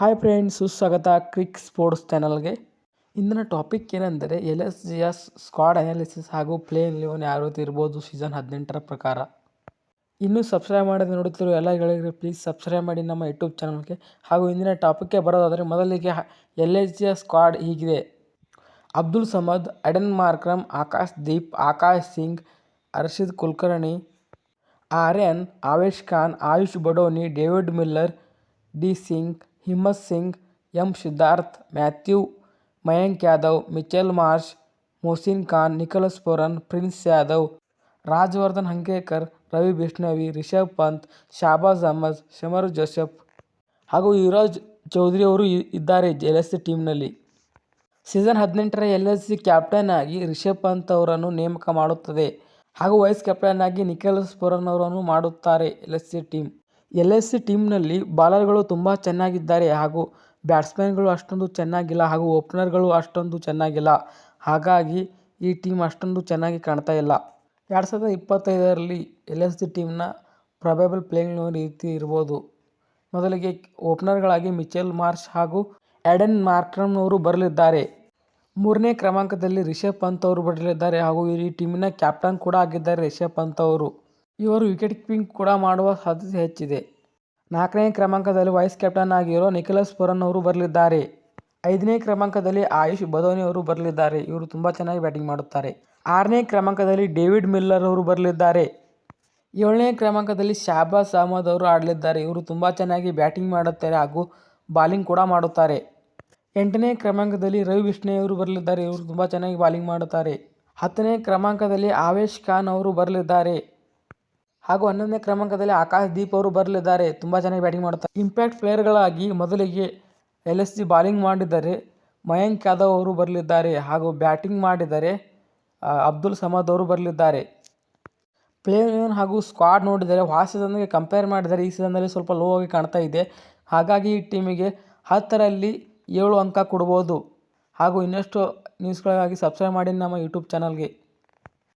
Hi friends ಸುಸ್ವಾಗತ quick sports ಚಾನಲ್ಗೆ ಇಂದಿನ ಟಾಪಿಕ್ ಏನೆಂದರೆ L S G S squad analysis ಹಾಗೂ ಪ್ಲೇ ಲೆವೆನ್ ಯಾವ ರೀತಿ ಇರ್ಬೋದು ಸೀಸನ್ ಹದಿನೆಂಟರ ಪ್ರಕಾರ. ಇನ್ನೂ ಸಬ್ಸ್ಕ್ರೈಬ್ ಮಾಡದೆ ನೋಡುತ್ತಿರುವ ಎಲ್ಲ ಗೆಳೆಯರಿಗೆ ಪ್ಲೀಸ್ ಸಬ್ಸ್ಕ್ರೈಬ್ ಮಾಡಿ ನಮ್ಮ ಯೂಟ್ಯೂಬ್ ಚಾನಲ್ಗೆ ಹಾಗೂ ಇಂದಿನ ಟಾಪಿಕ್ಗೆ ಬರೋದಾದರೆ ಮೊದಲಿಗೆ L S G S squad ಹೀಗಿದೆ. Abdul Samad Aiden Markram Akash Deep, Akash Singh, Arshin Kulkarni, Aryan, Avesh Khan, Ayush Badoni, David Miller, D Singh Himmat Singh, M. Siddharth, Matthew, Mayank Yadav, Mitchell Marsh, Mohsin Khan, Nicholas Pooran, Prince Yadav, Rajvardhan Hangargekar, Ravi Bishnoi, Rishabh Pant, Shahbaz Ahmed, Shamar Joseph ಹಾಗೂ ಯುವರಾಜ್ ಚೌಧರಿ ಅವರು ಇದ್ದಾರೆ L S G ಟೀಮ್ನಲ್ಲಿ season ಹದಿನೆಂಟರ L S G captain ಆಗಿ ರಿಷಬ್ ಪಂತ್ ಅವರನ್ನು ನೇಮಕ ಮಾಡುತ್ತದೆ ಹಾಗೂ ವೈಸ್ ಕ್ಯಾಪ್ಟನ್ ಆಗಿ ನಿಖಲಸ್ ಪೊರನ್ ಅವರನ್ನು ಮಾಡುತ್ತಾರೆ L S G team L S G ಟೀಮ್ನಲ್ಲಿ ಬಾಲರ್ಗಳು ತುಂಬ ಚೆನ್ನಾಗಿದ್ದಾರೆ ಹಾಗೂ ಬ್ಯಾಟ್ಸ್ಮನ್ಗಳು ಅಷ್ಟೊಂದು ಚೆನ್ನಾಗಿಲ್ಲ ಹಾಗೂ ಓಪನರ್ಗಳು ಅಷ್ಟೊಂದು ಚೆನ್ನಾಗಿಲ್ಲ. ಹಾಗಾಗಿ ಈ ಟೀಮ್ ಅಷ್ಟೊಂದು ಚೆನ್ನಾಗಿ ಕಾಣ್ತಾ ಇಲ್ಲ. ಎರಡು ಸಾವಿರದ ಇಪ್ಪತ್ತೈದರಲ್ಲಿ ಎಲ್ ಎಸ್ ಸಿ ಟೀಮ್ನ ಪ್ರೊಬೇಬಲ್ ಪ್ಲೇಯಿಂಗ್ ರೀತಿ ಇರ್ಬೋದು. ಮೊದಲಿಗೆ ಓಪನರ್ಗಳಾಗಿ ಮಿಚೆಲ್ ಮಾರ್ಷ್ ಹಾಗೂ ಎಡೆನ್ ಮಾರ್ಕ್ರಮ್ನವರು ಬರಲಿದ್ದಾರೆ. ಮೂರನೇ ಕ್ರಮಾಂಕದಲ್ಲಿ ರಿಷಬ್ ಪಂತ್ ಅವರು ಬರಲಿದ್ದಾರೆ ಹಾಗೂ ಈ ಟೀಮಿನ ಕ್ಯಾಪ್ಟನ್ ಕೂಡ ಆಗಿದ್ದಾರೆ ರಿಷಬ್ ಪಂತ್ ಅವರು. ಇವರು ವಿಕೆಟ್ ಕೀಪಿಂಗ್ ಕೂಡ ಮಾಡುವ ಸಾಧ್ಯತೆ ಹೆಚ್ಚಿದೆ. ನಾಲ್ಕನೇ ಕ್ರಮಾಂಕದಲ್ಲಿ ವೈಸ್ ಕ್ಯಾಪ್ಟನ್ ಆಗಿರೋ ನಿಖಿಲಸ್ ಪುರನ್ ಅವರು ಬರಲಿದ್ದಾರೆ. ಐದನೇ ಕ್ರಮಾಂಕದಲ್ಲಿ ಆಯುಷ್ ಬದೋನಿ ಅವರು ಬರಲಿದ್ದಾರೆ. ಇವರು ತುಂಬ ಚೆನ್ನಾಗಿ ಬ್ಯಾಟಿಂಗ್ ಮಾಡುತ್ತಾರೆ. ಆರನೇ ಕ್ರಮಾಂಕದಲ್ಲಿ ಡೇವಿಡ್ ಮಿಲ್ಲರ್ ಅವರು ಬರಲಿದ್ದಾರೆ. ಏಳನೇ ಕ್ರಮಾಂಕದಲ್ಲಿ ಶಾಬಾಸ್ ಅಹಮದ್ ಅವರು ಆಡಲಿದ್ದಾರೆ. ಇವರು ತುಂಬ ಚೆನ್ನಾಗಿ ಬ್ಯಾಟಿಂಗ್ ಮಾಡುತ್ತಾರೆ ಹಾಗೂ ಬಾಲಿಂಗ್ ಕೂಡ ಮಾಡುತ್ತಾರೆ. ಎಂಟನೇ ಕ್ರಮಾಂಕದಲ್ಲಿ ರವಿ ವಿಷ್ಣೆಯವರು ಬರಲಿದ್ದಾರೆ. ಇವರು ತುಂಬ ಚೆನ್ನಾಗಿ ಬಾಲಿಂಗ್ ಮಾಡುತ್ತಾರೆ. ಹತ್ತನೇ ಕ್ರಮಾಂಕದಲ್ಲಿ ಆವೇಶ್ ಖಾನ್ ಅವರು ಬರಲಿದ್ದಾರೆ. ಹಾಗೂ ಹನ್ನೊಂದನೇ ಕ್ರಮಾಂಕದಲ್ಲಿ ಆಕಾಶ್ ದೀಪ್ ಅವರು ಬರಲಿದ್ದಾರೆ. ತುಂಬ ಚೆನ್ನಾಗಿ ಬ್ಯಾಟಿಂಗ್ ಮಾಡುತ್ತಾರೆ. ಇಂಪ್ಯಾಕ್ಟ್ ಪ್ಲೇಯರ್ಗಳಾಗಿ ಮೊದಲಿಗೆ ಎಲ್ ಎಸ್ ಜಿ ಬಾಲಿಂಗ್ ಮಾಡಿದ್ದಾರೆ ಮಯಾಂಕ್ ಯಾದವ್ ಅವರು ಬರಲಿದ್ದಾರೆ ಹಾಗೂ ಬ್ಯಾಟಿಂಗ್ ಮಾಡಿದರೆ ಅಬ್ದುಲ್ ಸಮದ್ ಅವರು ಬರಲಿದ್ದಾರೆ. ಪ್ಲೇ ಹಾಗೂ ಸ್ಕ್ವಾಡ್ ನೋಡಿದರೆ ಹೊಸ ಸೀಸನ್ಗೆ ಕಂಪೇರ್ ಮಾಡಿದರೆ ಈ ಸೀಸನ್ನಲ್ಲಿ ಸ್ವಲ್ಪ ಲೋ ಆಗಿ ಕಾಣ್ತಾ ಇದೆ. ಹಾಗಾಗಿ ಈ ಟೀಮಿಗೆ ಹತ್ತರಲ್ಲಿ ಏಳು ಅಂಕ ಕೊಡ್ಬೋದು. ಹಾಗೂ ಇನ್ನಷ್ಟು ನ್ಯೂಸ್ಗಳಿಗಾಗಿ ಸಬ್ಸ್ಕ್ರೈಬ್ ಮಾಡಿ ನಮ್ಮ ಯೂಟ್ಯೂಬ್ ಚಾನಲ್ಗೆ